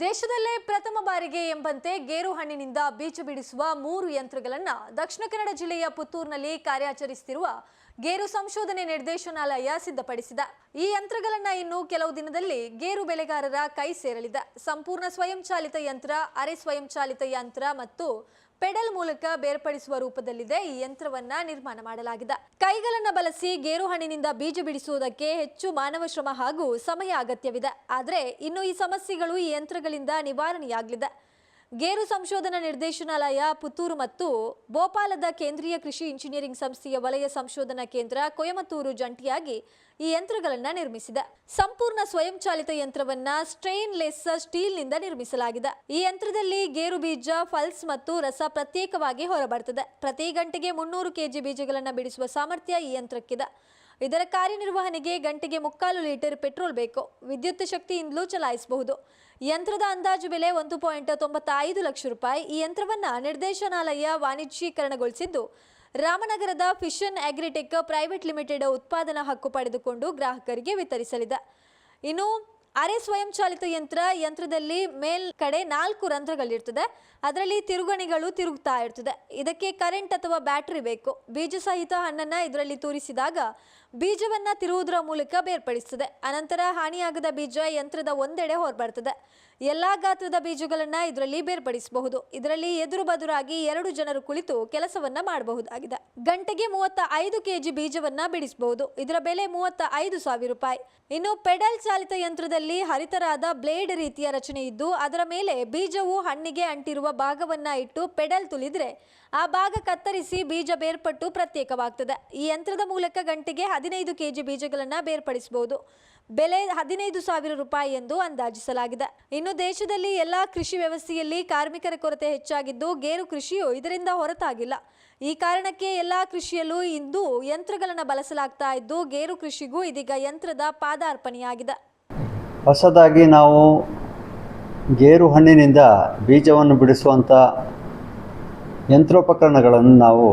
ದೇಶದಲ್ಲೇ ಪ್ರಥಮ ಬಾರಿಗೆ ಎಂಬಂತೆ ಗೇರು ಹಣ್ಣಿನಿಂದ ಬೀಜ ಬಿಡಿಸುವ ಮೂರು ಯಂತ್ರಗಳನ್ನು ದಕ್ಷಿಣ ಕನ್ನಡ ಜಿಲ್ಲೆಯ ಪುತ್ತೂರಿನಲ್ಲಿ ಕಾರ್ಯಾಚರಿಸುತ್ತಿರುವ ಗೇರು ಸಂಶೋಧನೆ ನಿರ್ದೇಶನಾಲಯ ಸಿದ್ಧಪಡಿಸಿದೆ. ಈ ಯಂತ್ರಗಳನ್ನು ಇನ್ನು ಕೆಲವು ದಿನದಲ್ಲಿ ಗೇರು ಬೆಳೆಗಾರರ ಕೈ ಸೇರಲಿದೆ. ಸಂಪೂರ್ಣ ಸ್ವಯಂಚಾಲಿತ ಯಂತ್ರ, ಅರೆ ಸ್ವಯಂಚಾಲಿತ ಯಂತ್ರ ಮತ್ತು ಪೆಡಲ್ ಮೂಲಕ ಬೇರ್ಪಡಿಸುವ ರೂಪದಲ್ಲಿದೆ ಈ ಯಂತ್ರವನ್ನ ನಿರ್ಮಾಣ ಮಾಡಲಾಗಿದೆ. ಕೈಗಳನ್ನ ಬಳಸಿ ಗೇರು ಹಣ್ಣಿನಿಂದ ಬೀಜ ಬಿಡಿಸುವುದಕ್ಕೆ ಹೆಚ್ಚು ಮಾನವ ಶ್ರಮ ಹಾಗೂ ಸಮಯ ಅಗತ್ಯವಿದೆ. ಆದರೆ ಇನ್ನು ಈ ಸಮಸ್ಯೆಗಳು ಈ ಯಂತ್ರಗಳಿಂದ ನಿವಾರಣೆಯಾಗಲಿದೆ. ಗೇರು ಸಂಶೋಧನಾ ನಿರ್ದೇಶನಾಲಯ ಪುತ್ತೂರು ಮತ್ತು ಭೋಪಾಲದ ಕೇಂದ್ರೀಯ ಕೃಷಿ ಇಂಜಿನಿಯರಿಂಗ್ ಸಂಸ್ಥೆಯ ವಲಯ ಸಂಶೋಧನಾ ಕೇಂದ್ರ ಕೊಯಮತ್ತೂರು ಜಂಟಿಯಾಗಿ ಈ ಯಂತ್ರಗಳನ್ನ ನಿರ್ಮಿಸಿದೆ. ಸಂಪೂರ್ಣ ಸ್ವಯಂಚಾಲಿತ ಯಂತ್ರವನ್ನ ಸ್ಟ್ರೈನ್ಲೆಸ್ ಸ್ಟೀಲ್ನಿಂದ ನಿರ್ಮಿಸಲಾಗಿದೆ. ಈ ಯಂತ್ರದಲ್ಲಿ ಗೇರು ಬೀಜ, ಫಲ್ಸ್ ಮತ್ತು ರಸ ಪ್ರತ್ಯೇಕವಾಗಿ ಹೊರಬರ್ತದೆ. ಪ್ರತಿ ಗಂಟೆಗೆ ಮುನ್ನೂರು ಕೆಜಿ ಬೀಜಗಳನ್ನು ಬಿಡಿಸುವ ಸಾಮರ್ಥ್ಯ ಈ ಯಂತ್ರಕ್ಕಿದೆ. ಇದರ ಕಾರ್ಯನಿರ್ವಹಣೆಗೆ ಗಂಟೆಗೆ ಮುಕ್ಕಾಲು ಲೀಟರ್ ಪೆಟ್ರೋಲ್ ಬೇಕು. ವಿದ್ಯುತ್ ಶಕ್ತಿಯಿಂದಲೂ ಚಲಾಯಿಸಬಹುದು. ಯಂತ್ರದ ಅಂದಾಜು ಬೆಲೆ ಒಂದು ಪಾಯಿಂಟ್ ತೊಂಬತ್ತೈದು ಲಕ್ಷ ರೂಪಾಯಿ. ಈ ಯಂತ್ರವನ್ನ ನಿರ್ದೇಶನಾಲಯ ವಾಣಿಜ್ಯೀಕರಣಗೊಳಿಸಿದ್ದು, ರಾಮನಗರದ ಫಿಶನ್ ಅಗ್ರಿಟೆಕ್ ಪ್ರೈವೇಟ್ ಲಿಮಿಟೆಡ್ ಉತ್ಪಾದನಾ ಹಕ್ಕು ಪಡೆದುಕೊಂಡು ಗ್ರಾಹಕರಿಗೆ ವಿತರಿಸಲಿದೆ. ಇನ್ನು ಅರೆ ಸ್ವಯಂಚಾಲಿತ ಯಂತ್ರ, ಯಂತ್ರದಲ್ಲಿ ಮೇಲ್ ಕಡೆ ನಾಲ್ಕು ರಂಧ್ರಗಳಿರ್ತದೆ. ಅದರಲ್ಲಿ ತಿರುಗಣಿಗಳು ತಿರುಗ್ತಾ ಇರ್ತದೆ. ಇದಕ್ಕೆ ಕರೆಂಟ್ ಅಥವಾ ಬ್ಯಾಟ್ರಿ ಬೇಕು. ಬೀಜ ಸಹಿತ ಹಣ್ಣನ್ನ ಇದರಲ್ಲಿ ತೂರಿಸಿದಾಗ ಬೀಜವನ್ನ ತಿರುವುದರ ಮೂಲಕ ಬೇರ್ಪಡಿಸ್ತದೆ. ಅನಂತರ ಹಾನಿಯಾಗದ ಬೀಜ ಯಂತ್ರದ ಒಂದೆಡೆ ಹೊರಬರ್ತದೆ. ಎಲ್ಲಾ ಗಾತ್ರದ ಬೀಜಗಳನ್ನ ಇದರಲ್ಲಿ ಬೇರ್ಪಡಿಸಬಹುದು. ಇದರಲ್ಲಿ ಎದುರು ಬದುರಾಗಿ ಎರಡು ಜನರು ಕುಳಿತು ಕೆಲಸವನ್ನ ಮಾಡಬಹುದಾಗಿದೆ. ಗಂಟೆಗೆ ಮೂವತ್ತ ಐದು ಕೆಜಿ ಬೀಜವನ್ನ ಬಿಡಿಸಬಹುದು. ಇದರ ಬೆಲೆ ಮೂವತ್ತ ಐದು ಸಾವಿರ ರೂಪಾಯಿ. ಇನ್ನು ಪೆಡಲ್ ಚಾಲಿತ ಯಂತ್ರದಲ್ಲಿ ಹರಿತರಾದ ಬ್ಲೇಡ್ ರೀತಿಯ ರಚನೆ ಇದ್ದು ಅದರ ಮೇಲೆ ಬೀಜವು ಹಣ್ಣಿಗೆ ಅಂಟಿರುವ ಭಾಗವನ್ನ ಇಟ್ಟು ಪೆಡಲ್ ತುಳಿದ್ರೆ ಆ ಭಾಗ ಕತ್ತರಿಸಿ ಬೀಜ ಬೇರ್ಪಟ್ಟು ಪ್ರತ್ಯೇಕವಾಗ್ತದೆ. ಈ ಯಂತ್ರದ ಮೂಲಕ ಗಂಟೆಗೆ ಹದಿನೈದು ಕೆಜಿ ಬೀಜಗಳನ್ನ ಬೇರ್ಪಡಿಸಬಹುದು. ಬೆಲೆ ಹದಿನೈದು ಸಾವಿರ ರೂಪಾಯಿ ಎಂದು ಅಂದಾಜಿಸಲಾಗಿದೆ. ಇನ್ನು ದೇಶದಲ್ಲಿ ಎಲ್ಲಾ ಕೃಷಿ ವ್ಯವಸ್ಥೆಯಲ್ಲಿ ಕಾರ್ಮಿಕರ ಕೊರತೆ ಹೆಚ್ಚಾಗಿದ್ದು ಗೇರು ಕೃಷಿಯು ಇದರಿಂದ ಹೊರತಾಗಿಲ್ಲ. ಈ ಕಾರಣಕ್ಕೆ ಎಲ್ಲಾ ಕೃಷಿಯಲ್ಲೂ ಇಂದು ಯಂತ್ರಗಳನ್ನು ಬಳಸಲಾಗ್ತಾ ಇದ್ದು ಗೇರು ಕೃಷಿಗೂ ಇದೀಗ ಯಂತ್ರದ ಪಾದಾರ್ಪಣೆಯಾಗಿದೆ. ಹೊಸದಾಗಿ ನಾವು ಗೇರು ಹಣ್ಣಿನಿಂದ ಬೀಜವನ್ನು ಬಿಡಿಸುವಂಥ ಯಂತ್ರೋಪಕರಣಗಳನ್ನು ನಾವು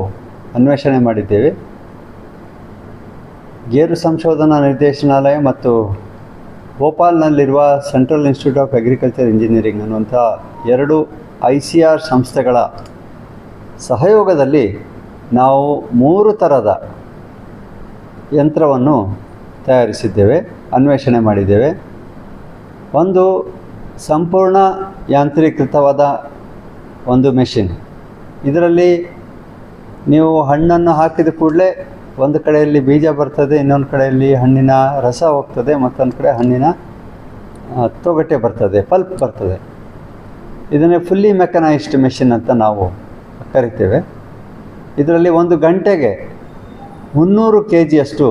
ಅನ್ವೇಷಣೆ ಮಾಡಿದ್ದೇವೆ. ಗೇರು ಸಂಶೋಧನಾ ನಿರ್ದೇಶನಾಲಯ ಮತ್ತು ಭೋಪಾಲ್ನಲ್ಲಿರುವ central institute of agriculture engineering ಅನ್ನುವಂಥ ಎರಡು ಐ ಸಿ ಆರ್ ಸಂಸ್ಥೆಗಳ ಸಹಯೋಗದಲ್ಲಿ ನಾವು ಮೂರು ಥರದ ಯಂತ್ರವನ್ನು ತಯಾರಿಸಿದ್ದೇವೆ, ಅನ್ವೇಷಣೆ ಮಾಡಿದ್ದೇವೆ. ಒಂದು ಸಂಪೂರ್ಣ ಯಾಂತ್ರೀಕೃತವಾದ ಒಂದು ಮೆಷಿನ್ ಇದರಲ್ಲಿ ನೀವು ಹಣ್ಣನ್ನು ಹಾಕಿದ ಕೂಡಲೇ ಒಂದು ಕಡೆಯಲ್ಲಿ ಬೀಜ ಬರ್ತದೆ, ಇನ್ನೊಂದು ಕಡೆಯಲ್ಲಿ ಹಣ್ಣಿನ ರಸ ಹೋಗ್ತದೆ, ಮತ್ತೊಂದು ಕಡೆ ಹಣ್ಣಿನ ತೊಗಟೆ ಬರ್ತದೆ, ಪಲ್ಪ್ ಬರ್ತದೆ. ಇದನ್ನೇ ಫುಲ್ಲಿ ಮೆಕನೈಸ್ಡ್ ಮೆಷಿನ್ ಅಂತ ನಾವು ಕರಿತೇವೆ. ಇದರಲ್ಲಿ ಒಂದು ಗಂಟೆಗೆ ಮುನ್ನೂರು ಕೆ ಜಿಯಷ್ಟು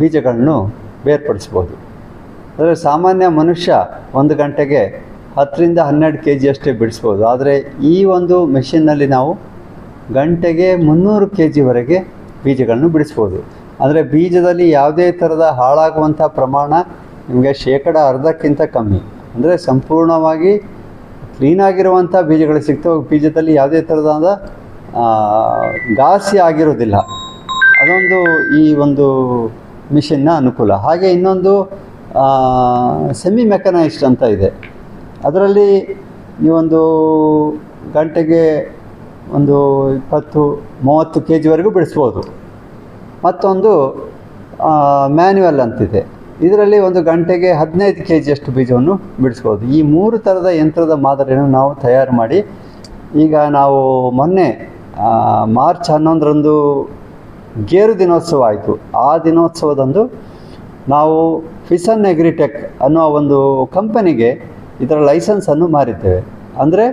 ಬೀಜಗಳನ್ನು ಬೇರ್ಪಡಿಸ್ಬೋದು ಅಂದರೆ ಸಾಮಾನ್ಯ ಮನುಷ್ಯ ಒಂದು ಗಂಟೆಗೆ ಹತ್ತರಿಂದ ಹನ್ನೆರಡು ಕೆ ಜಿಯಷ್ಟೇ ಬಿಡಿಸ್ಬೋದು. ಆದರೆ ಈ ಒಂದು ಮೆಷಿನ್ನಲ್ಲಿ ನಾವು ಗಂಟೆಗೆ ಮುನ್ನೂರು ಕೆ ಜಿವರೆಗೆ ಬೀಜಗಳನ್ನು ಬಿಡಿಸ್ಬೋದು. ಅಂದರೆ ಬೀಜದಲ್ಲಿ ಯಾವುದೇ ಥರದ ಹಾಳಾಗುವಂಥ ಪ್ರಮಾಣ ನಿಮಗೆ ಶೇಕಡ ಅರ್ಧಕ್ಕಿಂತ ಕಮ್ಮಿ. ಅಂದರೆ ಸಂಪೂರ್ಣವಾಗಿ ಕ್ಲೀನಾಗಿರುವಂಥ ಬೀಜಗಳು ಸಿಗ್ತವೆ. ಬೀಜದಲ್ಲಿ ಯಾವುದೇ ಥರದಾದ ಘಾಸಿ ಆಗಿರೋದಿಲ್ಲ ಅದೊಂದು ಈ ಒಂದು ಮಿಷಿನ್ನ ಅನುಕೂಲ. ಹಾಗೆ ಇನ್ನೊಂದು ಸೆಮಿ ಮೆಕನೈಸ್ಡ್ ಅಂತ ಇದೆ. ಅದರಲ್ಲಿ ನೀವೊಂದು ಗಂಟೆಗೆ ಒಂದು ಇಪ್ಪತ್ತು, ಮೂವತ್ತು ಕೆ ಜಿವರೆಗೂ ಬಿಡಿಸ್ಬೋದು ಮತ್ತೊಂದು ಮ್ಯಾನ್ಯುವಲ್ ಅಂತಿದೆ. ಇದರಲ್ಲಿ ಒಂದು ಗಂಟೆಗೆ ಹದಿನೈದು ಕೆ ಜಿಯಷ್ಟು ಬೀಜವನ್ನು ಬಿಡಿಸ್ಬೋದು. ಈ ಮೂರು ಥರದ ಯಂತ್ರದ ಮಾದರಿಯನ್ನು ನಾವು ತಯಾರು ಮಾಡಿ, ಈಗ ನಾವು ಮೊನ್ನೆ ಮಾರ್ಚ್ ಹನ್ನೊಂದರಂದು ಗೇರು ದಿನೋತ್ಸವ ಆಯಿತು. ಆ ದಿನೋತ್ಸವದಂದು ನಾವು ಫಿಸನ್ ಎಗ್ರಿಟೆಕ್ ಅನ್ನೋ ಒಂದು ಕಂಪನಿಗೆ ಇದರ ಲೈಸೆನ್ಸನ್ನು ಮಾರಿದ್ದೇವೆ. ಅಂದರೆ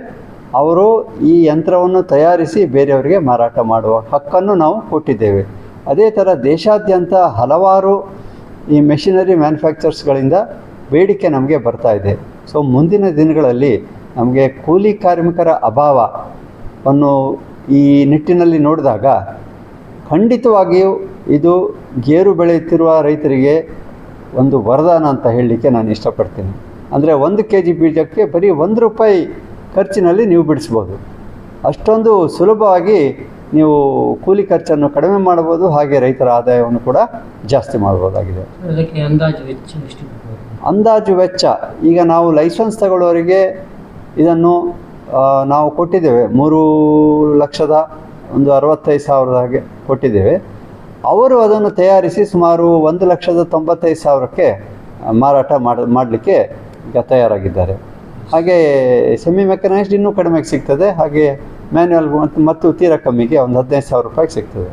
ಅವರು ಈ ಯಂತ್ರವನ್ನು ತಯಾರಿಸಿ ಬೇರೆಯವರಿಗೆ ಮಾರಾಟ ಮಾಡುವ ಹಕ್ಕನ್ನು ನಾವು ಕೊಟ್ಟಿದ್ದೇವೆ. ಅದೇ ಥರ ದೇಶಾದ್ಯಂತ ಹಲವಾರು ಈ ಮೆಷಿನರಿ ಮ್ಯಾನುಫ್ಯಾಕ್ಚರ್ಸ್ಗಳಿಂದ ಬೇಡಿಕೆ ನಮಗೆ ಬರ್ತಾ ಇದೆ. ಸೊ ಮುಂದಿನ ದಿನಗಳಲ್ಲಿ ನಮಗೆ ಕೂಲಿ ಕಾರ್ಮಿಕರ ಅಭಾವವನ್ನು ಈ ನಿಟ್ಟಿನಲ್ಲಿ ನೋಡಿದಾಗ ಖಂಡಿತವಾಗಿಯೂ ಇದು ಗೇರು ಬೆಳೆಯುತ್ತಿರುವ ರೈತರಿಗೆ ಒಂದು ವರದಾನ ಅಂತ ಹೇಳಲಿಕ್ಕೆ ನಾನು ಇಷ್ಟಪಡ್ತೀನಿ. ಅಂದರೆ ಒಂದು ಕೆ ಜಿ ಬೀಜಕ್ಕೆ ಬರೀ ಒಂದು ರೂಪಾಯಿ ಖರ್ಚಿನಲ್ಲಿ ನೀವು ಬಿಡಿಸ್ಬೋದು. ಅಷ್ಟೊಂದು ಸುಲಭವಾಗಿ ನೀವು ಕೂಲಿ ಖರ್ಚನ್ನು ಕಡಿಮೆ ಮಾಡ್ಬೋದು ಹಾಗೆ ರೈತರ ಆದಾಯವನ್ನು ಕೂಡ ಜಾಸ್ತಿ ಮಾಡ್ಬೋದಾಗಿದೆ. ಅದಕ್ಕೆ ಅಂದಾಜು ವೆಚ್ಚ ಈಗ ನಾವು ಲೈಸೆನ್ಸ್ ತಗೊಳ್ಳೋರಿಗೆ ಇದನ್ನು ನಾವು ಕೊಟ್ಟಿದ್ದೇವೆ. ಮೂರು ಲಕ್ಷದ ಒಂದು ಅರವತ್ತೈದು ಸಾವಿರದ ಹಾಗೆ ಕೊಟ್ಟಿದ್ದೇವೆ. ಅವರು ಅದನ್ನು ತಯಾರಿಸಿ ಸುಮಾರು ಒಂದು ಲಕ್ಷದ ತೊಂಬತ್ತೈದು ಸಾವಿರಕ್ಕೆ ಮಾರಾಟ ಮಾಡ ಮಾಡಲಿಕ್ಕೆ ತಯಾರಾಗಿದ್ದಾರೆ. ಹಾಗೆ ಸೆಮಿ ಮೆಕನೈಸ್ಡ್ ಇನ್ನೂ ಕಡಿಮೆಗೆ ಸಿಗ್ತದೆ. ಹಾಗೆ ಮ್ಯಾನ್ಯಲ್ ಮತ್ತು ತೀರಾ ಕಮ್ಮಿಗೆ ಒಂದು ಹದಿನೈದು ಸಾವಿರ ರೂಪಾಯಿಗೆ ಸಿಗ್ತದೆ.